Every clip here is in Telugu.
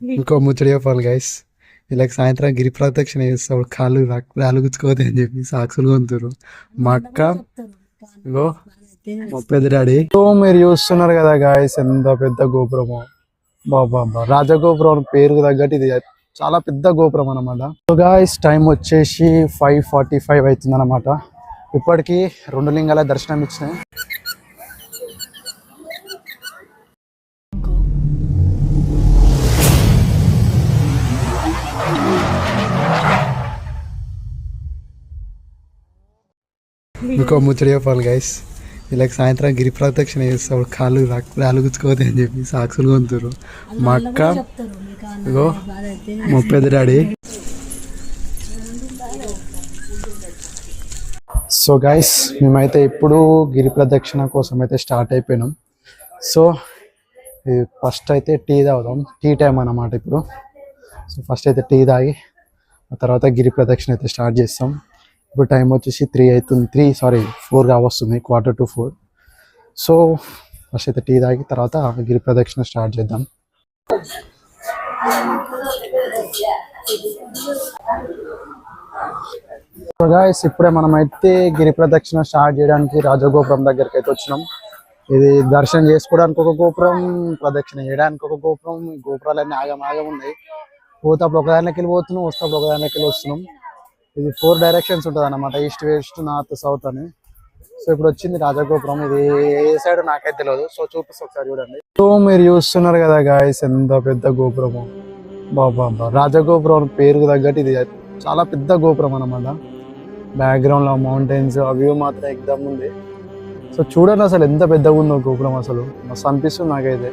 ఇంకో ముచ్చడి చెప్పాలి గైస్ వీళ్ళకి సాయంత్రం గిరి ప్రదక్షిణ చేస్తాడు కాళ్ళు రాళ్ళు గుచ్చుకోవద్దు అని చెప్పి సాక్షులు కొంతురు మా అక్క ఇగో మా పెద్ద డాడీ. సో మీరు చూస్తున్నారు కదా గాయస్ ఎంత పెద్ద గోపురము. బాబా రాజగోపురం పేరుకు తగ్గట్టు ఇది చాలా పెద్ద గోపురం అనమాట సో గాయస్ టైం వచ్చేసి ఫైవ్ ఫార్టీ ఫైవ్ అవుతుంది అనమాట ఇప్పటికీ రెండు లింగాల దర్శనం ఇచ్చినాయి ఇంకో ముచ్చడి చెప్పాలి గైస్ వీళ్ళకి సాయంత్రం గిరి ప్రదక్షిణ చేస్తాడు కాళ్ళు రాళ్ళు గుచ్చుకోవద్దు అని చెప్పి సాక్షులు కొంతురు మా అక్క ఇగో మా పెద్ద డాడీ. సో గైస్ మేమైతే ఇప్పుడు గిరి ప్రదక్షిణ కోసం అయితే స్టార్ట్ అయిపోయినాం. సో ఫస్ట్ అయితే టీ తాగుదాం. టీ టైం అన్నమాట ఇప్పుడు. సో ఫస్ట్ అయితే టీ తాగి ఆ తర్వాత గిరి ప్రదక్షిణ అయితే స్టార్ట్ చేస్తాం. ఇప్పుడు టైం వచ్చేసి త్రీ అవుతుంది త్రీ సారీ ఫోర్ వస్తుంది quarter to four so first అయితే టీ తాగి తర్వాత గిరి ప్రదక్షిణ స్టార్ట్ చేద్దాం. గాయస్ ఇప్పుడే మనమైతే అయితే గిరి ప్రదక్షిణ స్టార్ట్ చేయడానికి రాజగోపురం దగ్గరికి అయితే వచ్చినాం. ఇది దర్శనం చేసుకోవడానికి ఒక గోపురం ప్రదక్షిణ చేయడానికి ఒక గోపురం. గోపురాలన్నీ ఆగం ఆగం ఉన్నాయి పోతప్పుడు ఒక వెళ్ళి పోతున్నాం వస్తప్పుడు ఒకదానికి వెళ్ళి వస్తున్నాం. ఇది ఫోర్ డైరెక్షన్స్ ఉంటుంది అనమాట ఈస్ట్ వెస్ట్ నార్త్ సౌత్ అని. సో ఇప్పుడు వచ్చింది రాజగోపురం. ఇది ఏ సైడ్ నాకైతే తెలియదు సో చూపిస్తా ఒకసారి చూడండి. సో మీరు చూస్తున్నారు కదా గాయస్ ఎంత పెద్ద గోపురము. బాబా రాజగోపురం పేరుకు తగ్గట్టు ఇది చాలా పెద్ద గోపురం అనమాట బ్యాక్గ్రౌండ్లో మౌంటైన్స్ ఆ వ్యూ మాత్రం ఎగ్దాం ఉంది. సో చూడండి అసలు ఎంత పెద్దగా ఉందో గోపురం అసలు. మస్తు అనిపిస్తుంది నాకైతే.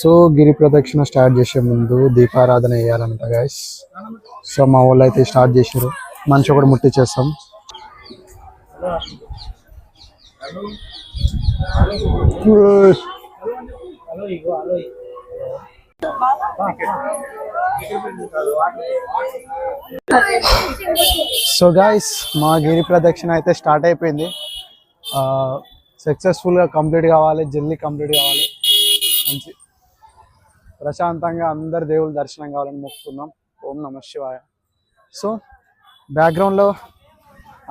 సో గిరి ప్రదక్షిణ స్టార్ట్ చేసే ముందు దీపారాధన వేయాలంట గైస్ సో మా వాళ్ళు అయితే స్టార్ట్ చేశారు మంచి ఒకటి ముట్టించేస్తాం సో గాయస్ మా గిరి ప్రదక్షిణ అయితే స్టార్ట్ అయిపోయింది. Uh, సక్సెస్ఫుల్గా కంప్లీట్ కావాలి జల్దీ కంప్లీట్ కావాలి. మంచి ప్రశాంతంగా అందరు దేవుళ్ళ దర్శనం కావాలని మొక్కుతున్నాం. ఓం నమ శివాయ. సో బ్యాక్గ్రౌండ్లో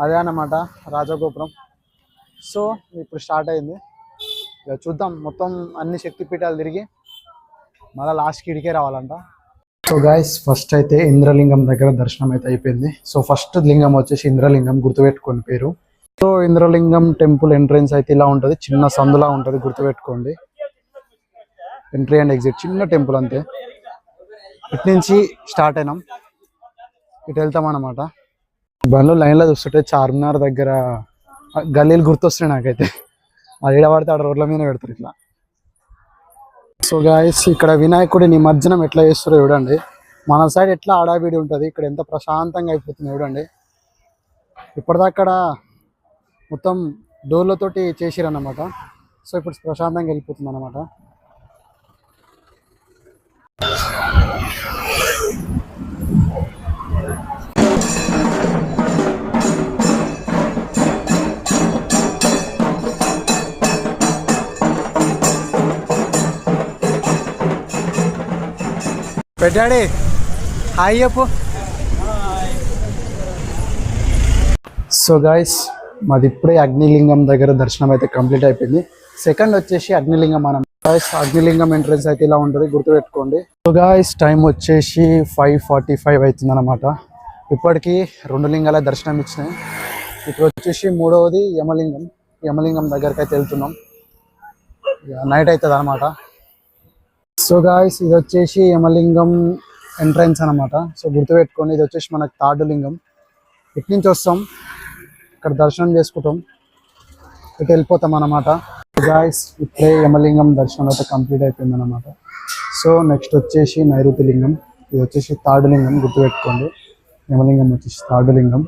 అదే అన్నమాట రాజగోపురం. సో ఇప్పుడు స్టార్ట్ అయింది. ఇక చూద్దాం మొత్తం అన్ని శక్తిపీఠాలు తిరిగి మళ్ళీ లాస్ట్కి ఇడికే రావాలంట. సో గాయస్ ఫస్ట్ అయితే ఇంద్రలింగం దగ్గర దర్శనం అయితే అయిపోయింది. సో ఫస్ట్ లింగం వచ్చేసి ఇంద్రలింగం గుర్తుపెట్టుకోండి పేరు. సో ఇంద్రలింగం టెంపుల్ ఎంట్రన్స్ అయితే ఇలా ఉంటుంది. చిన్న సందులా ఉంటుంది గుర్తుపెట్టుకోండి. ఎంట్రీ అండ్ ఎగ్జిట్ చిన్న టెంపుల్ అంతే. ఇటు నుంచి స్టార్ట్ అయినాం. ఇటు వెళ్తాం అన్నమాట. బండ్లు లైన్లో చూస్తుంటే చార్మినార్ దగ్గర గల్లీలు గుర్తొస్తున్నాయి నాకైతే. అది ఏడ పడితే ఆడ రోడ్ల మీద పెడతారు ఇట్లా. సో గాయస్ ఇక్కడ వినాయకుడి నిమజ్జనం ఎట్లా చేస్తారో చూడండి. మన సైడ్ ఎట్లా ఆడావిడి ఉంటుంది ఇక్కడ ఎంత ప్రశాంతంగా అయిపోతుంది చూడండి. ఇప్పటిదాకా మొత్తం డోర్లతోటి చేసిరన్నమాట. సో ఇప్పుడు ప్రశాంతంగా వెళ్ళిపోతుంది అనమాట పెట్టాడే. హాయ్ చెప్పు. సో గాయస్ మాది ఇప్పుడే అగ్నిలింగం దగ్గర దర్శనం అయితే కంప్లీట్ అయిపోయింది. సెకండ్ వచ్చేసి అగ్నిలింగం మనం. గాయస్ అగ్నిలింగం ఎంట్రన్స్ అయితే ఇలా ఉంటుంది గుర్తుపెట్టుకోండి. సో గాయస్ టైం వచ్చేసి ఫైవ్ ఫార్టీ ఫైవ్ అవుతుంది అనమాట ఇప్పటికీ రెండు లింగాల దర్శనం ఇచ్చినాయి. ఇప్పుడు వచ్చేసి మూడవది యమలింగం. యమలింగం దగ్గరికి అయితే వెళ్తున్నాం. నైట్ అవుతుంది అనమాట సో గాయస్ ఇది వచ్చేసి యమలింగం ఎంట్రన్స్ అనమాట సో గుర్తుపెట్టుకోండి ఇది వచ్చేసి మనకు థర్డ్ లింగం. ఇటు నుంచి వస్తాం ఇక్కడ దర్శనం చేసుకుంటాం. ఇటు వెళ్ళిపోతాం అన్నమాట. గాయస్ ఇప్పుడే యమలింగం దర్శనం అయితే కంప్లీట్ అయిపోయింది అనమాట సో నెక్స్ట్ వచ్చేసి నైరుతి లింగం. ఇది వచ్చేసి థర్డ్ లింగం గుర్తుపెట్టుకోండి. యమలింగం వచ్చేసి థర్డ్ లింగం.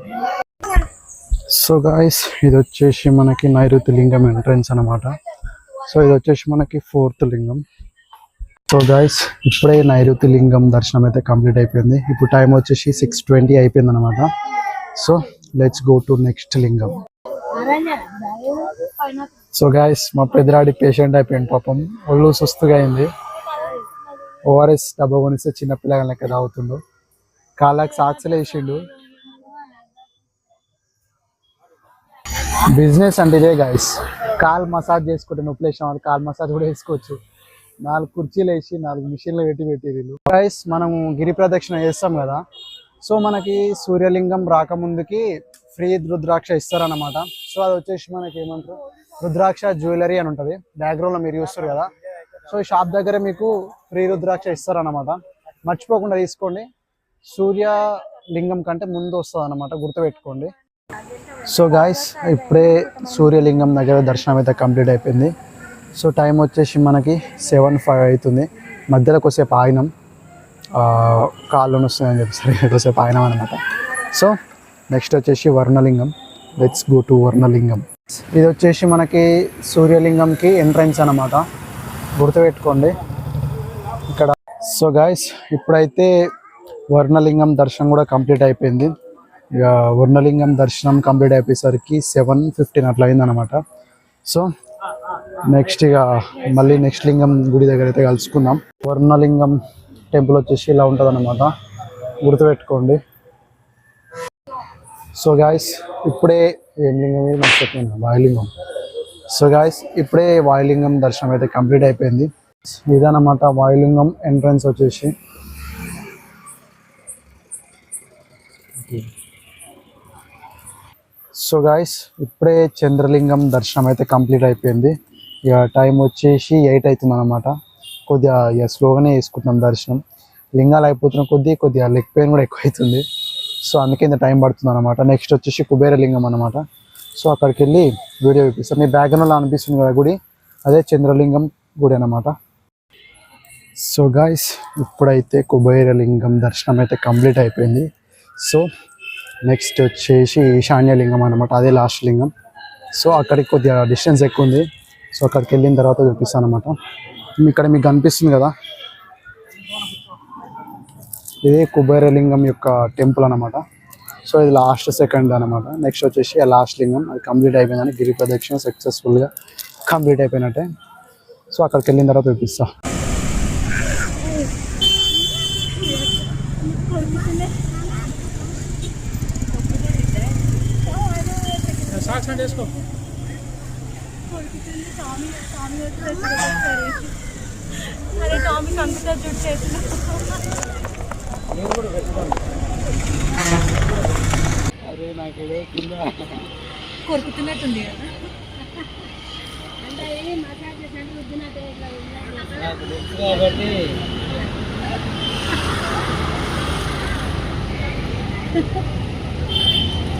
సో గాయస్ ఇది వచ్చేసి మనకి నైరుతి లింగం ఎంట్రన్స్ అనమాట సో ఇది వచ్చేసి మనకి ఫోర్త్ లింగం. సో గాయస్ ఇప్పుడే నైరుతి లింగం దర్శనం అయితే కంప్లీట్ అయిపోయింది. ఇప్పుడు టైం వచ్చేసి సిక్స్ ట్వంటీ అయిపోయింది అనమాట so let's go to next లింగం. సో గాయస్ మా పెద్దరాడి పేషెంట్ అయిపోయింది పాపం. ఒళ్ళు సుస్తుగా అయింది. ఓఆర్ఎస్ డబ్బా కొనిస్తే చిన్న పిల్లగా లెక్క తాగుతుండు. కాళ్ళకి సాక్స్లు వేసిండు. బిజినెస్ అంటే ఇదే గాయస్ కాల్ మసాజ్ చేసుకుంటే నొప్పి వేసిన వాళ్ళు కాల్ మసాజ్ కూడా వేసుకోవచ్చు. నాలుగు కుర్చీలు వేసి నాలుగు మిషన్లు పెట్టి పెట్టి ప్రైస్ మనము గిరి ప్రదక్షిణ చేస్తాం కదా. సో మనకి సూర్యలింగం రాకముందుకి ఫ్రీ రుద్రాక్ష ఇస్తారన్నమాట. సో అది వచ్చేసి మనకి ఏమంటారు? రుద్రాక్ష జ్యువెలరీ అని ఉంటుంది. బ్యాక్గ్రౌండ్లో మీరు చూస్తారు కదా. సో ఈ షాప్ దగ్గర మీకు ఫ్రీ రుద్రాక్ష ఇస్తారన్నమాట. మర్చిపోకుండా తీసుకోండి. సూర్య లింగం కంటే ముందు వస్తుంది అనమాట గుర్తుపెట్టుకోండి. సో గాయస్ ఇప్పుడే సూర్యలింగం దగ్గర దర్శనం అయితే కంప్లీట్ అయిపోయింది. సో టైం వచ్చేసి మనకి సెవెన్ ఫైవ్ అవుతుంది. మధ్యలో కొద్దిసేపు ఆగినాం. కాళ్ళు వస్తుందని చెప్పి కొద్దిసేపు ఆగినాం అనమాట సో నెక్స్ట్ వచ్చేసి వర్ణలింగం. లెట్స్ గో టు వర్ణలింగం. ఇది వచ్చేసి మనకి సూర్యలింగంకి ఎంట్రన్స్ అనమాట గుర్తుపెట్టుకోండి. ఇక్కడ సో గాయస్ ఇప్పుడైతే వర్ణలింగం దర్శనం కూడా కంప్లీట్ అయిపోయింది. ఇక వర్ణలింగం దర్శనం కంప్లీట్ అయిపోయేసరికి సెవెన్ ఫిఫ్టీన్ అట్లా అయిందనమాట సో నెక్స్ట్ ఇక మళ్ళీ నెక్స్ట్ లింగం గుడి దగ్గర అయితే కలుసుకుందాం. వర్ణలింగం టెంపుల్ వచ్చేసి ఇలా ఉంటుంది అనమాట గుర్తుపెట్టుకోండి. సో గాయస్ ఇప్పుడే ఏం లింగం ఇది నాకు చెప్పాను వాయులింగం. సో గాయస్ ఇప్పుడే వాయులింగం దర్శనం అయితే కంప్లీట్ అయిపోయింది. ఇదనమాట వాయులింగం ఎంట్రన్స్ వచ్చేసి. సో గాయస్ ఇప్పుడే చంద్రలింగం దర్శనం అయితే కంప్లీట్ అయిపోయింది. ఇక టైం వచ్చేసి ఎయిట్ అవుతుంది అనమాట కొద్దిగా ఇక స్లోగానే వేసుకుంటున్నాం దర్శనం. లింగాలు అయిపోతున్న కొద్దీ కొద్దిగా లెగ్ పెయిన్ కూడా ఎక్కువ అవుతుంది సో అందుకే ఇంత టైం పడుతుంది అనమాట నెక్స్ట్ వచ్చేసి కుబేర లింగం అనమాట సో అక్కడికి వెళ్ళి వీడియో చూపిస్తాం. మీ బ్యాక్గ్రౌండ్లో అనిపిస్తుంది కదా గుడి? అదే చంద్రలింగం గుడి అనమాట సో గాయస్ ఇప్పుడైతే కుబేర లింగం దర్శనం అయితే కంప్లీట్ అయిపోయింది. సో నెక్స్ట్ వచ్చేసి ఈశాన్యలింగం అనమాట అదే లాస్ట్ లింగం. సో అక్కడికి కొద్దిగా డిస్టెన్స్ ఎక్కువ ఉంది. సో అక్కడికి వెళ్ళిన తర్వాత చూపిస్తాను అనమాట ఇక్కడ మీకు కనిపిస్తుంది కదా? ఇదే కుబేరలింగం యొక్క టెంపుల్ అనమాట సో ఇది లాస్ట్ సెకండ్ అనమాట నెక్స్ట్ వచ్చేసి ఆ లాస్ట్ లింగం. అది కంప్లీట్ అయిపోయిందని గిరి ప్రదక్షిణ సక్సెస్ఫుల్గా కంప్లీట్ అయిపోయినట్టే. సో అక్కడికి వెళ్ళిన తర్వాత చూపిస్తా. అరే టామిక్ కంప్యూటర్ జుట్టు చేసిన కొరుకుతున్నట్టుంది కదా.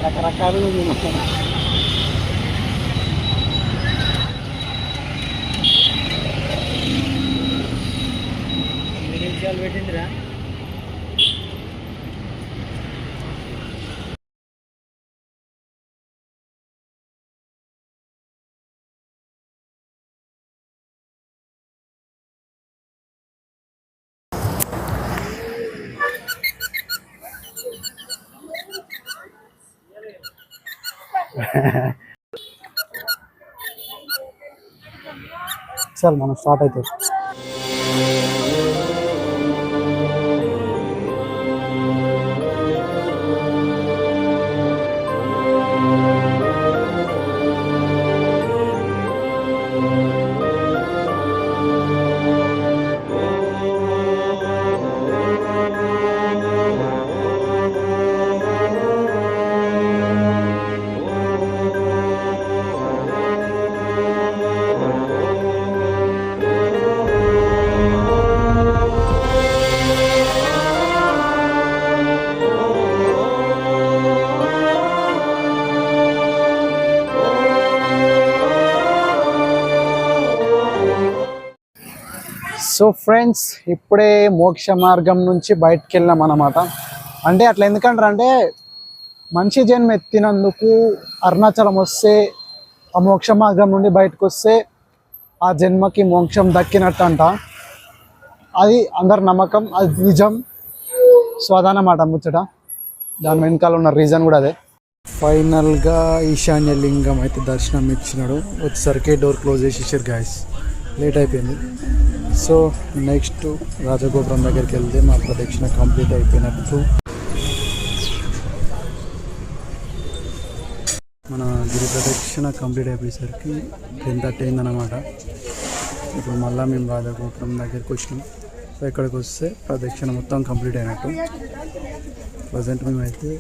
రకరకాలుగా పెట్టిందిరా సార్ మనం స్టార్ట్ అవుతుంది సో ఫ్రెండ్స్ ఇప్పుడే మోక్ష మార్గం నుంచి బయటకు వెళ్ళాం అన్నమాట. అంటే అట్లా ఎందుకంటారు అంటే మంచి జన్మ ఎత్తినందుకు అరుణాచలం వస్తే ఆ మోక్ష మార్గం నుండి బయటకు వస్తే ఆ జన్మకి మోక్షం దక్కినట్టు అంట అది అందరి నమ్మకం అది నిజం. సో అదనమాట ముచ్చట. దాని వెనకాల ఉన్న రీజన్ కూడా అదే. ఫైనల్గా ఈశాన్య లింగం అయితే దర్శనం ఇచ్చినాడు వచ్చేసరికి డోర్ క్లోజ్ చేసేసారు గాయస్ లేట్ అయిపోయింది. సో నెక్స్ట్ రాజగోపురం దగ్గరికి వెళ్తే మా ప్రదక్షిణ కంప్లీట్ అయిపోయినట్టు. మన గిరి ప్రదక్షిణ కంప్లీట్ అయిపోయేసరికి టెన్ థర్టీ అయిందన్నమాట. ఇప్పుడు మళ్ళీ మేము రాజగోపురం దగ్గరికి వచ్చినాం. సో ఇక్కడికి వస్తే ప్రదక్షిణ మొత్తం కంప్లీట్ అయినట్టు. ప్రజెంట్ మేమైతే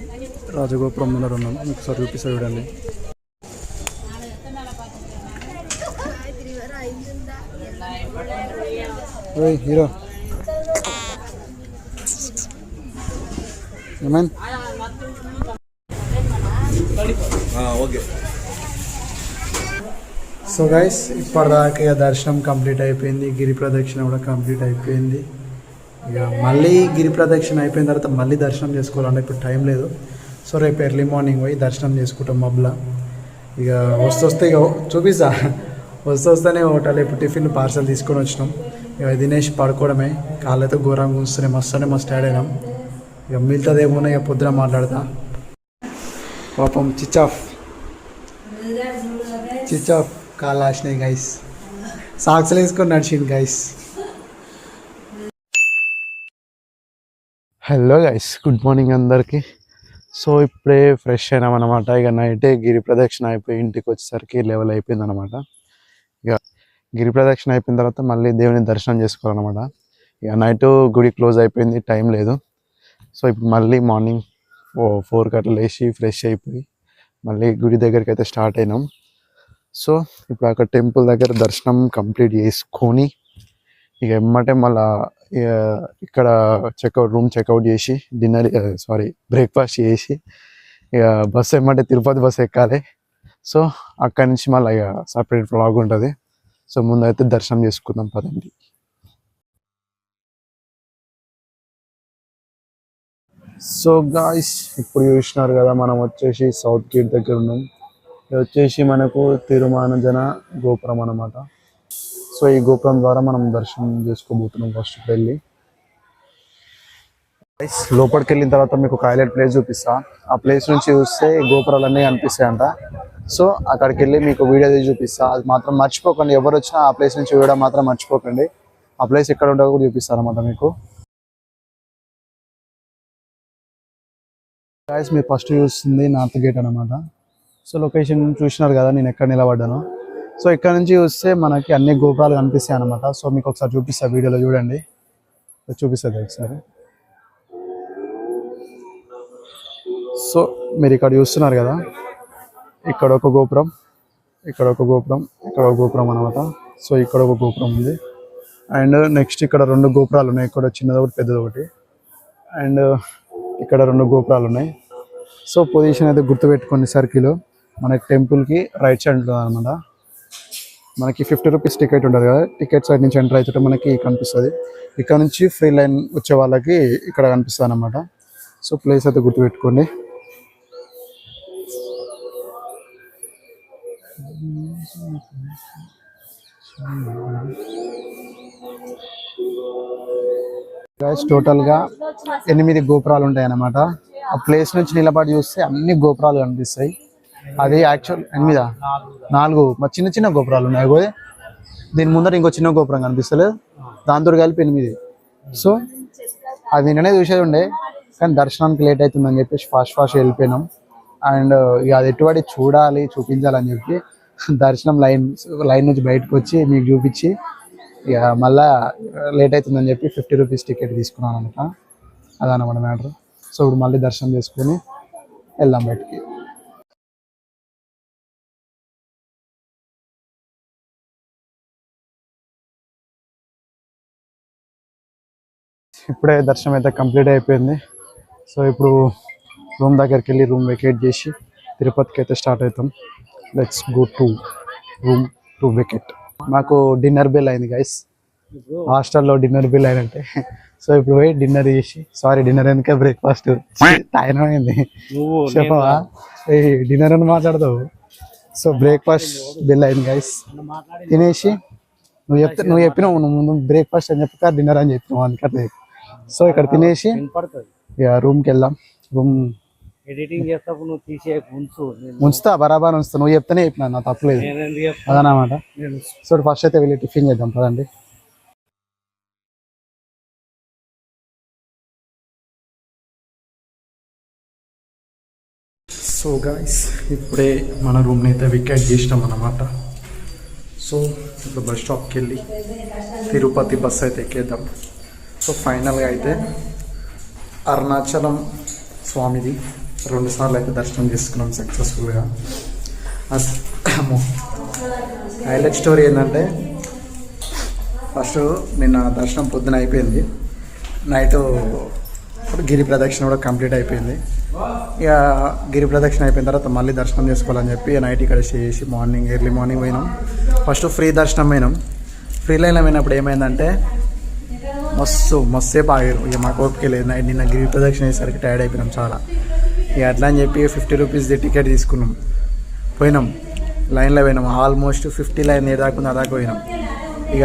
రాజగోపురం ముందర ఉన్నాం. మీకు ఒకసారి చూపిస్తా చూడండి. ఓయ్ హీరో ఏమైంది ఓకే సో గైస్ ఇప్పటిదాకా ఇక దర్శనం కంప్లీట్ అయిపోయింది. గిరి ప్రదక్షిణ కూడా కంప్లీట్ అయిపోయింది. ఇక మళ్ళీ గిరి ప్రదక్షిణ అయిపోయిన తర్వాత మళ్ళీ దర్శనం చేసుకోవాలంటే ఇప్పుడు టైం లేదు. సో రేపు ఎర్లీ మార్నింగ్ పోయి దర్శనం చేసుకుంటాం మబ్బులా. ఇక వస్తూ వస్తే ఇక చూపిస్తా. వస్తూ వస్తేనే హోటల్ ఇప్పుడు టిఫిన్ పార్సల్ తీసుకొని వచ్చినాం. ఇక దినేష్ పడుకోవడమే. కాళ్ళతో ఘోరంగా కూస్తున్నాయి మస్తు మస్తు యాడ్ అయినాం. ఇక మిగతాదేమో ఇక పొద్దున మాట్లాడతా. పాపం చిచ్ ఆఫ్ చిచ్ ఆఫ్ కాళ్ళు ఆసినాయి గైస్ సాక్స్లు వేసుకొని నడిచింది guys hello guys good morning అందరికీ. సో ఇప్పుడే ఫ్రెష్ అయినాం అనమాట ఇక నైటే గిరి ప్రదక్షిణ అయిపోయి ఇంటికి వచ్చేసరికి లెవెల్ అయిపోయింది అనమాట ఇక గిరి ప్రదక్షిణ అయిపోయిన తర్వాత మళ్ళీ దేవుని దర్శనం చేసుకోవాలన్నమాట. ఇక నైట్ గుడి క్లోజ్ అయిపోయింది టైం లేదు. సో ఇప్పుడు మళ్ళీ మార్నింగ్ ఫోర్ ఫోర్కి అట్లా లేచి ఫ్రెష్ అయిపోయి మళ్ళీ గుడి దగ్గరికి అయితే స్టార్ట్ అయినాం. సో ఇప్పుడు అక్కడ టెంపుల్ దగ్గర దర్శనం కంప్లీట్ చేసుకొని ఇక ఎమ్మటే మళ్ళా ఇక్కడ చెక్అవుట్ రూమ్ చెక్అవుట్ చేసి డిన్నర్ సారీ బ్రేక్ఫాస్ట్ చేసి ఇక బస్సు ఎమ్మటే తిరుపతి బస్సు ఎక్కాలి. సో అక్కడి నుంచి మళ్ళీ ఇక సపరేట్ బ్లాగ్ ఉంటుంది. సో ముందైతే దర్శనం చేసుకుందాం పదండి. సో గాయస్ ఇప్పుడు చూసినారు కదా మనం వచ్చేసి సౌత్ గేట్ దగ్గర ఉన్నాం. ఇది వచ్చేసి మనకు తిరుమానజన గోపురం అన్నమాట. సో ఈ గోపురం ద్వారా మనం దర్శనం చేసుకోబోతున్నాం ఫస్ట్ వెళ్ళి. లోపలికి వెళ్ళిన తర్వాత మీకు ఒక హైలైట్ ప్లేస్ చూపిస్తా. ఆ ప్లేస్ నుంచి చూస్తే గోపురాలన్నీ కనిపిస్తాయంట. సో అక్కడికి వెళ్ళి మీకు వీడియో తీసి చూపిస్తా. అది మాత్రం మర్చిపోకండి. ఎవరు వచ్చినా ఆ ప్లేస్ నుంచి వీడియో మాత్రం మర్చిపోకండి. ఆ ప్లేస్ ఎక్కడ ఉంటుందో కూడా చూపిస్తాను అనమాట మీకు. గాయస్ మీరు ఫస్ట్ చూస్తుంది నార్త్ గేట్ అనమాట సో లొకేషన్ చూసినారు కదా నేను ఎక్కడ నిలబడ్డాను. సో ఇక్కడ నుంచి చూస్తే మనకి అన్ని గోపురాలు కనిపిస్తాయి అనమాట సో మీకు ఒకసారి చూపిస్తా వీడియోలో చూడండి. చూపిస్తుంది ఒకసారి సో మీరు ఇక్కడ చూస్తున్నారు కదా. ఇక్కడ ఒక గోపురం ఇక్కడ ఒక గోపురం ఇక్కడ ఒక గోపురం అనమాట సో ఇక్కడ ఒక గోపురం ఉంది. అండ్ నెక్స్ట్ ఇక్కడ రెండు గోపురాలు ఉన్నాయి. ఇక్కడ చిన్నది ఒకటి పెద్దది ఒకటి. అండ్ ఇక్కడ రెండు గోపురాలు ఉన్నాయి. సో పొజిషన్ అయితే గుర్తుపెట్టుకోండి సర్కిల్. మనకి టెంపుల్కి రైట్ సైడ్ ఉంటుంది అనమాట మనకి ఫిఫ్టీ రూపీస్ టికెట్ ఉంటుంది కదా. టికెట్ సైడ్ నుంచి ఎంటర్ అయితే మనకి కనిపిస్తుంది. ఇక్కడ నుంచి ఫ్రీ లైన్ వచ్చే వాళ్ళకి ఇక్కడ కనిపిస్తుంది అనమాట సో ప్లేస్ అయితే గుర్తుపెట్టుకోండి. గైస్ టోటల్గా ఎనిమిది గోపురాలు ఉంటాయి అన్నమాట ఆ ప్లేస్ నుంచి నిలబడి చూస్తే అన్ని గోపురాలు కనిపిస్తాయి. అది యాక్చువల్ ఎనిమిదా? నాలుగు. మా చిన్న చిన్న గోపురాలు ఉన్నాయి. అగో దీని ముందర ఇంకో చిన్న గోపురం కనిపిస్తలేదు. దాంతో కలిపి ఎనిమిది. సో అది నిన్ననే చూసేది ఉండే. కానీ దర్శనానికి లేట్ అవుతుందని చెప్పేసి ఫాస్ట్ ఫాస్ట్ వెళ్ళిపోయినాం. అండ్ ఇక అది ఎటువంటి చూడాలి చూపించాలని చెప్పి దర్శనం లైన్ లైన్ నుంచి బయటకు వచ్చి మీకు చూపించి ఇక మళ్ళా లేట్ అవుతుందని చెప్పి ఫిఫ్టీ రూపీస్ టికెట్ తీసుకున్నాను అనమాట. అదనమాట మ్యాటర్. సో ఇప్పుడు మళ్ళీ దర్శనం చేసుకొని వెళ్దాం బయటికి. ఇప్పుడే దర్శనం అయితే కంప్లీట్ అయిపోయింది. సో ఇప్పుడు రూమ్ దగ్గరికి వెళ్ళి రూమ్ వెకేట్ చేసి తిరుపతికి అయితే స్టార్ట్ అవుతాం. Let's go to room to vacate మాకు డిన్నర్ బెల్ అయింది గైస్ హాస్టల్లో డిన్నర్ బిల్ అయినంటే సో ఇప్పుడు పోయి డిన్నర్ చేసి సారీ డిన్నర్ ఎందుకే బ్రేక్ఫాస్ట్ టైం అయింది నువ్వు చెప్పవా? ఏ డిన్నర్ అని మాట్లాడతావు? సో బ్రేక్ఫాస్ట్ బిల్ అయింది గైస్ తినేసి నువ్వు చెప్తే నువ్వు చెప్పినావు నువ్వు ముందు బ్రేక్ఫాస్ట్ అని చెప్పక డిన్నర్ అని చెప్పినావు అందుకట్లే సో ఇక్కడ తినేసి ఇక రూమ్కి వెళ్దాం. రూమ్ ఎడిటింగ్ చేస్తావు నువ్వు తీసే ఉంచు. ఉంచుతా బరాబర్ ఉంచుతా. నువ్వు చెప్తేనే చెప్పినా నా తప్పలేదు? అదనమాట సో ఫస్ట్ అయితే వెళ్ళి టిఫిన్ చేద్దాం పదండి. సో గాయస్ ఇప్పుడే మన రూమ్ని అయితే వికెట్ చేసినాం అన్నమాట. సో ఇప్పుడు బస్ స్టాప్కి వెళ్ళి తిరుపతి బస్ అయితే ఎక్కేద్దాం. సో ఫైనల్గా అయితే అరుణాచలం స్వామిది. రెండు సార్లు అయితే దర్శనం చేసుకున్నాం సక్సెస్ఫుల్గా హైలైట్ స్టోరీ ఏంటంటే ఫస్ట్ నిన్న దర్శనం పొద్దున అయిపోయింది. నైట్ గిరి ప్రదక్షిణ కూడా కంప్లీట్ అయిపోయింది. ఇక గిరి ప్రదక్షిణ అయిపోయిన తర్వాత మళ్ళీ దర్శనం చేసుకోవాలని చెప్పి నైట్ ఇక్కడ స్టే చేసి మార్నింగ్ ఎర్లీ మార్నింగ్ పోయినాం. ఫస్ట్ ఫ్రీ దర్శనం పోయినాం. ఫ్రీ లైన్లో పోయినప్పుడు ఏమైందంటే మస్తు మస్తు సేపు ఆగారు. ఇక మాకు ఓపిక లేదు. నైట్ నిన్న గిరి ప్రదక్షిణ అయ్యేసరికి టైర్డ్ అయిపోయినాం చాలా. ఇక అట్లా అని చెప్పి ఫిఫ్టీ రూపీస్ది టికెట్ తీసుకున్నాం. పోయినాం. లైన్లో పోయినాం. ఆల్మోస్ట్ ఫిఫ్టీ లైన్ ఏదాకుండా అదాకా పోయినాం. ఇక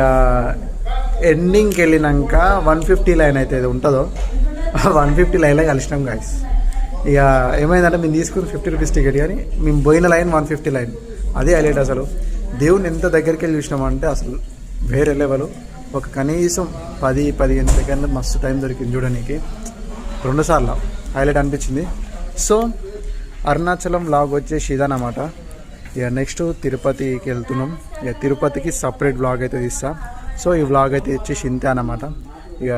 ఎండింగ్కి వెళ్ళినాక వన్ ఫిఫ్టీ లైన్ అయితే ఇది ఉంటుందో వన్ ఫిఫ్టీ లైన్లో కలిసినాం గాయస్ ఇక ఏమైందంటే మేము తీసుకున్న ఫిఫ్టీ రూపీస్ టికెట్ కానీ మేము పోయిన లైన్ వన్ ఫిఫ్టీ లైన్. అదే హైలైట్ అసలు. దేవుని ఎంత దగ్గరికి వెళ్ళి చూసినామంటే అసలు వేరే లెవెల్ ఒక కనీసం పది పదిహేను సెకండ్లు మస్తు టైం దొరికింది చూడడానికి. రెండుసార్లు హైలైట్ అనిపించింది. సో అరుణాచలం బ్లాగ్ వచ్చేసి ఇదన్నమాట ఇక నెక్స్ట్ తిరుపతికి వెళ్తున్నాం. ఇక తిరుపతికి సపరేట్ వ్లాగ్ అయితే తీస్తా. సో ఈ వ్లాగ్ అయితే వచ్చేసి ఇంతే అనమాట ఇక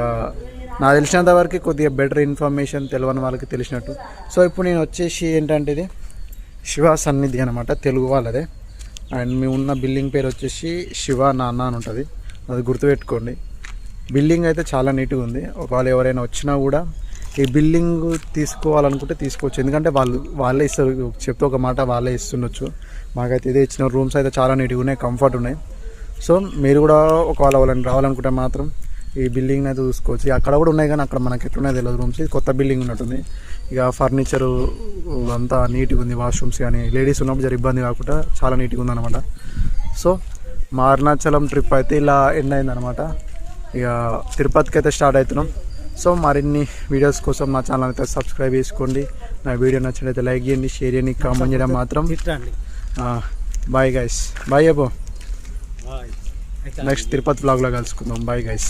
నాకు తెలిసినంత వరకు కొద్దిగా బెటర్ ఇన్ఫర్మేషన్ తెలియని వాళ్ళకి తెలిసినట్టు. సో ఇప్పుడు నేను వచ్చేసి ఏంటంటే ఇది శివ సన్నిధి అనమాట తెలుగు వాళ్ళదే. అండ్ మేము ఉన్న బిల్డింగ్ పేరు వచ్చేసి శివ నాన్న అని ఉంటుంది. అది గుర్తుపెట్టుకోండి. బిల్డింగ్ అయితే చాలా నీట్గా ఉంది. ఒకవేళ ఎవరైనా వచ్చినా కూడా ఈ బిల్డింగ్ తీసుకోవాలనుకుంటే తీసుకోవచ్చు. ఎందుకంటే వాళ్ళు వాళ్ళే ఇస్తారు. చెప్తే ఒక మాట వాళ్ళే ఇస్తుండొచ్చు. మాకైతే ఇదే ఇచ్చిన రూమ్స్ అయితే చాలా నీట్గా ఉన్నాయి కంఫర్ట్ ఉన్నాయి. సో మీరు కూడా ఒకవేళ వాళ్ళని రావాలనుకుంటే మాత్రం ఈ బిల్డింగ్ అయితే చూసుకోవచ్చు. అక్కడ కూడా ఉన్నాయి కానీ అక్కడ మనకి ఎట్లున్నాయి తెలియదు రూమ్స్. కొత్త బిల్డింగ్ ఉన్నట్టుంది. ఇక ఫర్నిచరు అంతా నీట్గా ఉంది వాష్రూమ్స్ కానీ. లేడీస్ ఉన్నప్పుడు జర ఇబ్బంది కాకుండా చాలా నీట్గా ఉందన్నమాట. సో మా అరుణాచలం ట్రిప్ అయితే ఇలా ఎండ్ అయిందనమాట ఇక తిరుపతికి అయితే స్టార్ట్ అవుతున్నాం. సో మరిన్ని వీడియోస్ కోసం మా ఛానల్ అయితే సబ్స్క్రైబ్ చేసుకోండి. నా వీడియో నచ్చినట్లయితే లైక్ చేయండి షేర్ చేయండి కామెంట్ చేయడం మాత్రం బాయ్ గైస్ బాయ్ అబ్బో. బాయ్ నెక్స్ట్ తిరుపతి బ్లాగ్లో కలుసుకుందాం. Bye guys